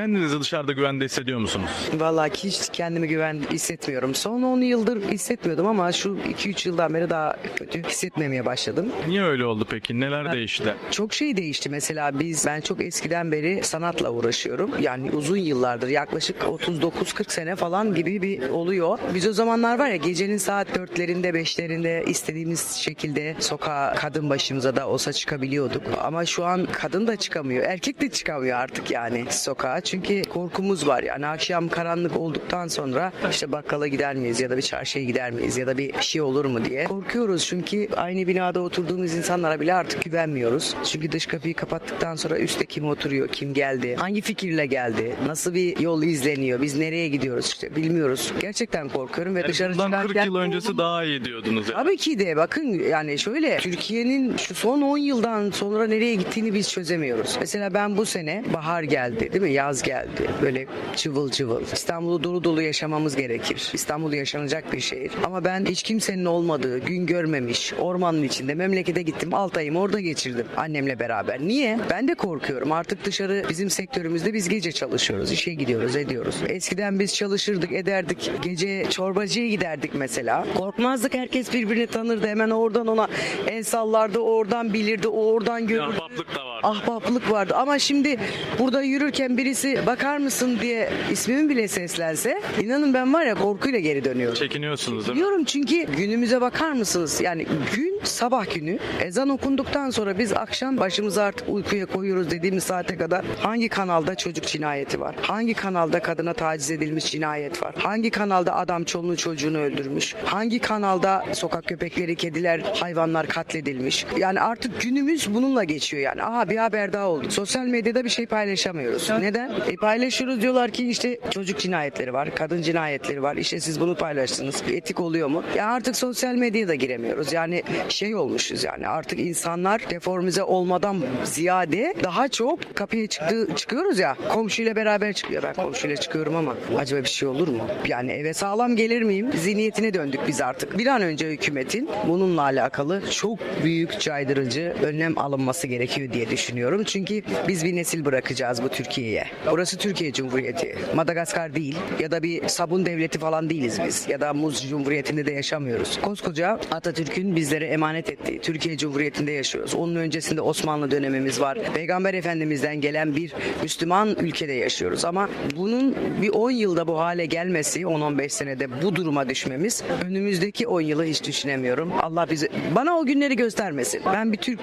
Kendinizi dışarıda güvende hissediyor musunuz? Vallahi hiç kendimi güven hissetmiyorum. Son 10 yıldır hissetmiyordum ama şu 2-3 yıldan beri daha kötü hissetmemeye başladım. Niye öyle oldu peki? Neler değişti? Çok şey değişti mesela biz ben çok eskiden beri sanatla uğraşıyorum. Yani uzun yıllardır yaklaşık 39-40 sene falan gibi bir oluyor. Biz o zamanlar var ya gecenin saat 4'lerinde 5'lerinde istediğimiz şekilde sokağa kadın başımıza da olsa çıkabiliyorduk. Ama şu an kadın da çıkamıyor. Erkek de çıkamıyor artık yani sokağa. Çünkü korkumuz var yani akşam karanlık olduktan sonra işte bakkala gider miyiz ya da bir çarşıya gider miyiz ya da bir şey olur mu diye korkuyoruz. Çünkü aynı binada oturduğumuz insanlara bile artık güvenmiyoruz. Çünkü dış kapıyı kapattıktan sonra üstte kim oturuyor, kim geldi, hangi fikirle geldi, nasıl bir yol izleniyor, biz nereye gidiyoruz işte bilmiyoruz. Gerçekten korkuyorum ve dışarı Bundan 40 çıkarken yıl öncesi daha iyi diyordunuz. Yani. Tabii ki de bakın yani şöyle Türkiye'nin şu son 10 yıldan sonra nereye gittiğini biz çözemiyoruz. Mesela ben bu sene bahar geldi değil mi? Yaz geldi. Böyle çıvıl çıvıl. İstanbul'u dolu dolu yaşamamız gerekir. İstanbul yaşanacak bir şehir. Ama ben hiç kimsenin olmadığı, gün görmemiş, ormanın içinde memlekete gittim. 6 ayımı orada geçirdim annemle beraber. Niye? Ben de korkuyorum. Artık dışarı bizim sektörümüzde biz gece çalışıyoruz. işe gidiyoruz, ediyoruz. Eskiden biz çalışırdık, ederdik. Gece çorbacıya giderdik mesela. Korkmazdık. Herkes birbirini tanırdı. Hemen oradan ona el sallardı. Oradan bilirdi. Oradan görürdü. Ahbaplık da var. Ahbaplık vardı ama şimdi burada yürürken birisi bakar mısın diye ismimi bile seslense inanın ben var ya korkuyla geri dönüyorum. Çekiniyorsunuz değil mi? Diyorum çünkü günümüze bakar mısınız? Yani gün sabah günü ezan okunduktan sonra biz akşam başımızı artık uykuya koyuyoruz dediğimiz saate kadar hangi kanalda çocuk cinayeti var? Hangi kanalda kadına taciz edilmiş cinayet var? Hangi kanalda adam çoluğunu çocuğunu öldürmüş? Hangi kanalda sokak köpekleri, kediler, hayvanlar katledilmiş? Yani artık günümüz bununla geçiyor yani. Aha bir haber daha oldu. Sosyal medyada bir şey paylaşamıyoruz. Neden? E paylaşıyoruz diyorlar ki işte çocuk cinayetleri var, kadın cinayetleri var. İşte siz bunu paylaştınız. Etik oluyor mu? Ya artık sosyal medyaya da giremiyoruz. Yani şey olmuşuz yani artık insanlar deformize olmadan ziyade daha çok kapıya çıktı, çıkıyoruz ya komşuyla beraber çıkıyor. Ben komşuyla çıkıyorum ama acaba bir şey olur mu? Yani eve sağlam gelir miyim? Zihniyetine döndük biz artık. Bir an önce hükümetin bununla alakalı çok büyük caydırıcı önlem alınması gerekiyor diye düşünüyorum. Çünkü biz bir nesil bırakacağız bu Türkiye'ye. Burası Türkiye Cumhuriyeti. Madagaskar değil ya da bir sabun devleti falan değiliz biz. Ya da muz cumhuriyetinde de yaşamıyoruz. Koskoca Atatürk'ün bizlere emanet ettiği Türkiye Cumhuriyeti'nde yaşıyoruz. Onun öncesinde Osmanlı dönemimiz var. Peygamber Efendimiz'den gelen bir Müslüman ülkede yaşıyoruz. Ama bunun bir 10 yılda bu hale gelmesi, 10-15 senede bu duruma düşmemiz önümüzdeki 10 yılı hiç düşünemiyorum. Allah bizi bana o günleri göstermesin. Ben bir Türk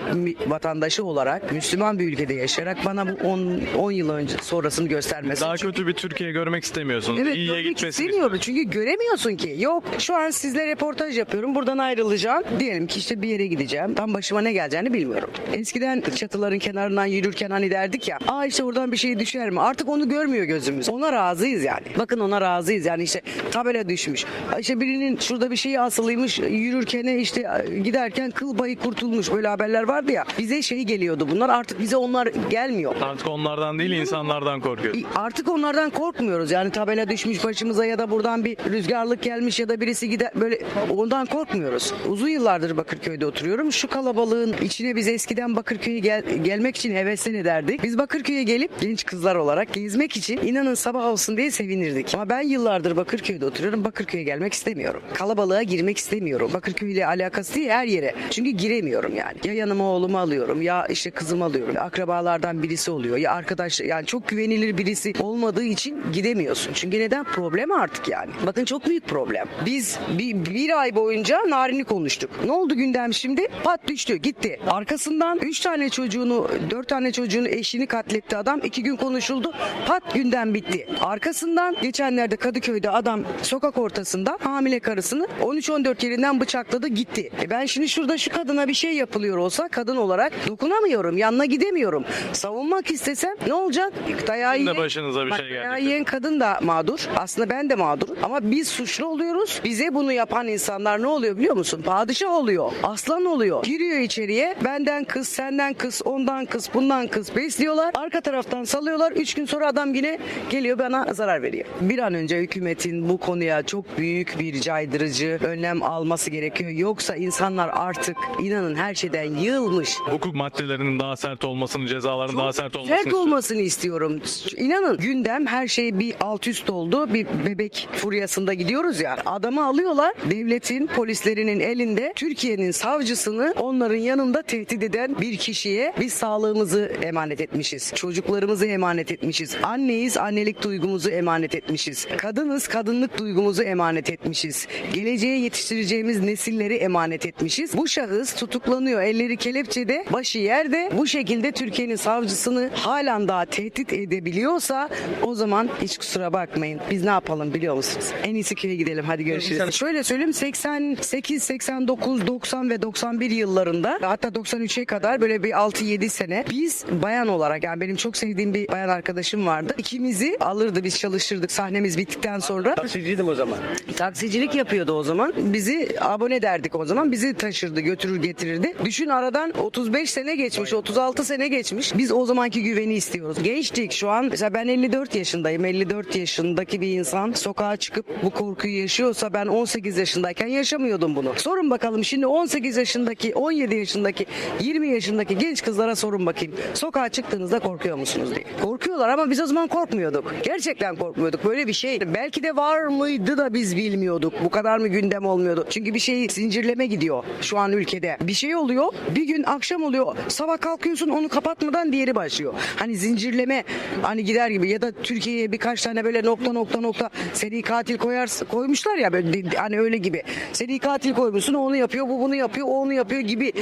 vatandaşı olarak Müslüman bir ülkede yaşayarak bana bu 10 10 yıl önce sonrasını göstermesin. Daha Çünkü- kötü bir Türkiye görmek istemiyorsunuz. Evet İyiye görmek gitmesini istemiyorum çünkü göremiyorsun ki. Yok şu an sizle reportaj yapıyorum buradan ayrılacağım. Diyelim ki işte bir yere gideceğim. Tam başıma ne geleceğini bilmiyorum. Eskiden çatıların kenarından yürürken hani derdik ya. Aa işte oradan bir şey düşer mi? Artık onu görmüyor gözümüz. Ona razıyız yani. Bakın ona razıyız yani işte tabela düşmüş. İşte birinin şurada bir şey asılıymış yürürken işte giderken kıl payı kurtulmuş. Böyle haberler vardı ya. Bize şey geliyordu bunlar artık bize onlar gelmiyor. Artık onlardan değil insanlardan korkuyoruz. Artık onlardan korkmuyoruz. Yani tabela düşmüş başımıza ya da buradan bir rüzgarlık gelmiş ya da birisi gider böyle ondan korkmuyoruz. Uzun yıllardır Bakırköy'de oturuyorum. Şu kalabalığın içine biz eskiden Bakırköy'e gel- gelmek için heveslen ederdik. Biz Bakırköy'e gelip genç kızlar olarak gezmek için inanın sabah olsun diye sevinirdik. Ama ben yıllardır Bakırköy'de oturuyorum. Bakırköy'e gelmek istemiyorum. Kalabalığa girmek istemiyorum. Bakırköy ile alakası değil her yere. Çünkü giremiyorum yani. Ya yanıma oğlumu alıyorum ya işte kızımı alıyorum. Akrabalardan birisi oluyor ya arkadaş yani çok güvenilir birisi olmadığı için gidemiyorsun. Çünkü neden? Problem artık yani. Bakın çok büyük problem. Biz bir, bir ay boyunca narini konuştuk. Ne oldu gündem şimdi? Pat düştü gitti. Arkasından 3 tane çocuğunu 4 tane çocuğunu eşini katletti adam. 2 gün konuşuldu. Pat gündem bitti. Arkasından geçenlerde Kadıköy'de adam sokak ortasında hamile karısını 13-14 yerinden bıçakladı gitti. E ben şimdi şurada şu kadına bir şey yapılıyor olsa kadın olarak dokunamıyorum. Yanına gidemiyorum. Savunmak istesem ne olacak? Dayağı Sizin de yiyen- başınıza bir Bak, şey dayağı gelecek. yiyen kadın da mağdur. Aslında ben de mağdur. Ama biz suçlu oluyoruz. Bize bunu yapan insanlar ne oluyor biliyor musun? Padişah oluyor. Aslan oluyor. Giriyor içeriye. Benden kız, senden kız, ondan kız, bundan kız besliyorlar. Arka taraftan salıyorlar. Üç gün sonra adam yine geliyor bana zarar veriyor. Bir an önce hükümetin bu konuya çok büyük bir caydırıcı önlem alması gerekiyor. Yoksa insanlar artık inanın her şeyden yılmış. Hukuk maddelerinin daha sert olmasını, cezaların daha sert olmasını Sert olmasını istiyorum. İnanın gündem her şey bir alt üst oldu. Bir bebek furyasında gidiyoruz ya. Adamı alıyorlar. Devletin polislerinin elinde Türkiye'nin savcısını onların yanında tehdit eden bir kişiye biz sağlığımızı emanet etmişiz. Çocuklarımızı emanet etmişiz. Anneyiz annelik duygumuzu emanet etmişiz. Kadınız kadınlık duygumuzu emanet etmişiz. Geleceğe yetiştireceğimiz nesilleri emanet etmişiz. Bu şahıs tutuklanıyor. Elleri kelepçede, başı yerde. Bu şekilde Türkiye'nin savcısını halen daha tehdit edebiliyorsa o zaman hiç kusura bakmayın. Biz ne yapalım biliyor musunuz? En iyisi köye gidelim. Hadi görüşürüz. Şöyle söyleyeyim 88, 89, 90 ve 91 yıllarında hatta 93'e kadar böyle bir 6-7 sene biz bayan olarak yani benim çok sevdiğim bir bayan arkadaşım vardı. İkimizi alırdı biz çalışırdık sahnemiz bittikten sonra. Taksiciydim o zaman. Taksicilik yapıyordu o zaman. Bizi abone derdik o zaman. Bizi taşırdı, götürür getirirdi. Düşün aradan 35 sene geçmiş, 36 sene geçmiş. Biz o zamanki güveni istiyoruz. Gençtik şu an. Mesela ben 54 yaşındayım. 54 yaşındaki bir insan sokağa çıkıp bu korkuyu yaşıyorsa ben 18 yaşındayken yaşamıyordum bunu. Sorun bakalım şimdi 18 yaşındaki, 17 yaşındaki, 20 yaşındaki genç kızlara sorun bakayım. Sokağa çıktığınızda korkuyor musunuz diye. Korkuyorlar ama biz o zaman korkmuyorduk. Gerçekten korkmuyorduk. Böyle bir şey. Belki de var mıydı da biz bilmiyorduk. Bu kadar mı gündem olmuyordu? Çünkü bir şey zincirleme gidiyor şu an ülkede. Bir şey oluyor. Bir gün akşam oluyor. Sabah kalkıyorsun onu kapatmadan diğeri başlıyor. Hani zincirleme hani gider gibi ya da Türkiye'ye birkaç tane böyle nokta nokta nokta seri katil koyar koymuşlar ya böyle hani öyle gibi. Seri katil koymuşsun onu yapıyor bu bunu yapıyor onu yapıyor gibi.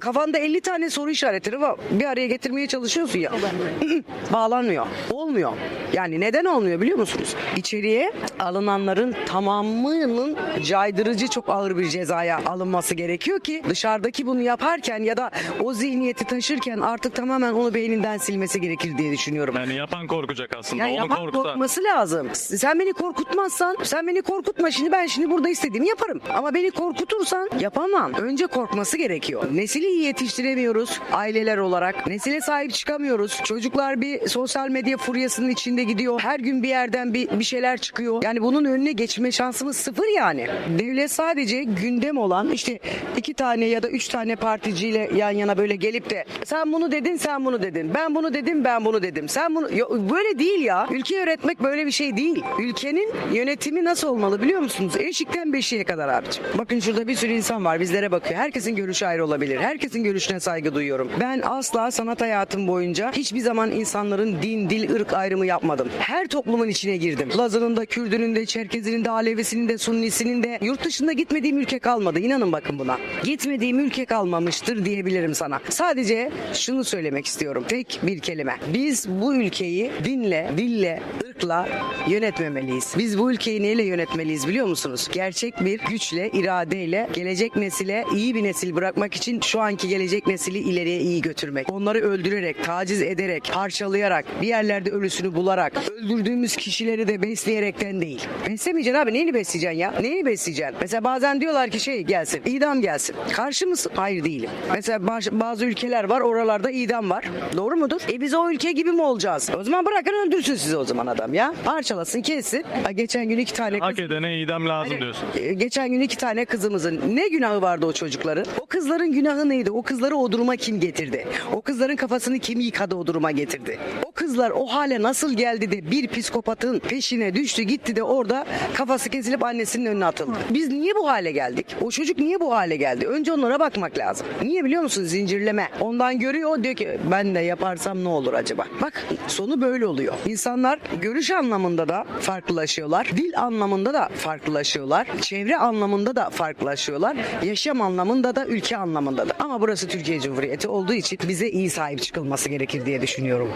Kafanda 50 tane soru işaretleri var. Bir araya getirmeye çalışıyorsun ya. Bağlanmıyor. Olmuyor. Yani neden olmuyor biliyor musunuz? İçeriye alınanların tamamının caydırıcı çok ağır bir cezaya alınması gerekiyor ki dışarıdaki bunu yaparken ya da o zihniyeti taşırken artık tamamen onu beyninden silmesi gerekir diye düşünüyorum. Yani yapan korkacak aslında. Yani Onu yapan korksa. korkması lazım. Sen beni korkutmazsan, sen beni korkutma şimdi ben şimdi burada istediğimi yaparım. Ama beni korkutursan yapamam. Önce korkması gerekiyor. Nesili iyi yetiştiremiyoruz aileler olarak. Nesile sahip çıkamıyoruz. Çocuklar bir sosyal medya furyasının içinde gidiyor. Her gün bir yerden bir, bir şeyler çıkıyor. Yani bunun önüne geçme şansımız sıfır yani. Devlet sadece gündem olan işte iki tane ya da üç tane particiyle yan yana böyle gelip de sen bunu dedin sen bunu dedin. Ben bunu dedim ben bunu dedim. Sen bunu Yo, böyle değil ya. Ülke yönetmek böyle bir şey değil. Ülkenin yönetimi nasıl olmalı biliyor musunuz? Eşikten beşiğe kadar abicim. Bakın şurada bir sürü insan var bizlere bakıyor. Herkesin görüşü ayrı olabilir. Herkesin görüşüne saygı duyuyorum. Ben asla sanat hayatım boyunca hiçbir zaman insanların din, dil, ırk ayrımı yapmadım. Her toplumun içine girdim. Lazının da, Kürdünün de, Çerkezinin de, Alevisinin de, Sunnisinin de. Yurt dışında gitmediğim ülke kalmadı. İnanın bakın buna. Gitmediğim ülke kalmamıştır diyebilirim sana. Sadece şunu söylemek istiyorum. Tek bir kelime. Biz bu ülkeyi dinle, dille, ırkla yönetmemeliyiz. Biz bu ülkeyi neyle yönetmeliyiz biliyor musunuz? Gerçek bir güçle, iradeyle gelecek nesile iyi bir nesil bırakmak için şu anki gelecek nesili ileriye iyi götürmek. Onları öldürerek, taciz ederek, parçalayarak, bir yerlerde ölüsünü bularak, öldürdüğümüz kişileri de besleyerekten değil. Beslemeyeceksin abi neyini besleyeceksin ya? Neyini besleyeceksin? Mesela bazen diyorlar ki şey gelsin, idam gelsin. Karşı mısın? Hayır değilim. Mesela bazı ülkeler var, oralarda idam var. Doğru mudur? E biz o ülke gibi mi olacağız? O zaman bırakın öldürsün sizi o zaman adam ya. Parçalasın, kessin. Ha, geçen gün iki tane Hak kız... edene idam lazım diyorsun. E, Geçen gün iki tane kızımızın ne günahı vardı o çocukların? O kızların günahı neydi? O kızları o duruma kim getirdi? O kızların kafasını kim yıkadı o duruma getirdi? O kızlar o hale nasıl geldi de bir psikopatın peşine düştü gitti de orada kafası kesilip annesinin önüne atıldı. Biz niye bu hale geldik? O çocuk niye bu hale geldi? Önce onlara bakmak lazım. Niye biliyor musun? Zincirleme. Ondan görüyor diyor ki ben de yaparsam ne olur acaba? Bak sonu böyle oluyor. İnsanlar görüş anlamında da farklılaşıyorlar. Dil anlamında da farklılaşıyorlar. Çevre anlamında da farklılaşıyorlar. Yaşam anlamında da ülke anlamında da. Ama burası Türkiye Cumhuriyeti olduğu için bize iyi sahip çıkılması gerekir diye düşünüyorum.